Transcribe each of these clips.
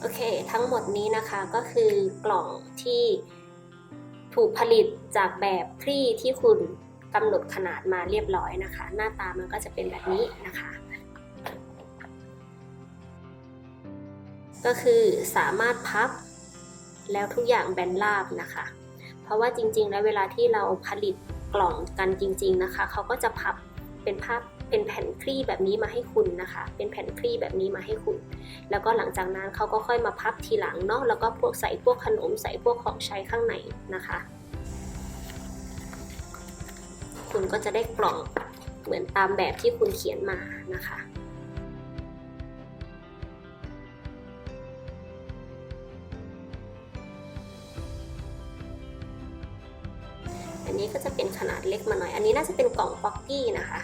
โอเค ทั้งหมดนี้นะคะก็คือกล่องที่ถูกผลิตจากแบบคลี่ที่คุณกำหนดขนาดมาเรียบร้อยนะคะ หน้าตามันก็จะเป็นแบบนี้นะคะ ก็คือสามารถพับแล้วทุกอย่างแบนราบนะคะ เพราะว่าจริงๆ แล้วเวลาที่เราผลิตกล่องกันจริง ๆนะคะ เขาก็จะพับ เป็นภาพเป็นแผ่นคลี่แบบนี้มาให้คุณนะคะ เป็นแผ่นคลี่แบบนี้มาให้คุณ แล้วก็หลังจากนั้นเขาก็ค่อยมาพับทีหลังเนาะ แล้วก็พวกใส่พวกขนมใส่พวกของใช้ข้างในนะคะ คุณก็จะได้กล่องเหมือนตามแบบที่คุณเขียนมานะคะ อันนี้ก็จะเป็นขนาดเล็กมาหน่อย อันนี้น่าจะเป็นกล่องป๊อกกี้นะคะ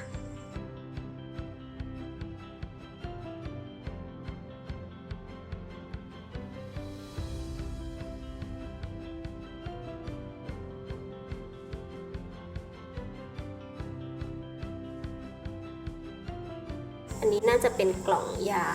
อันนี้น่าจะเป็นกล่องยา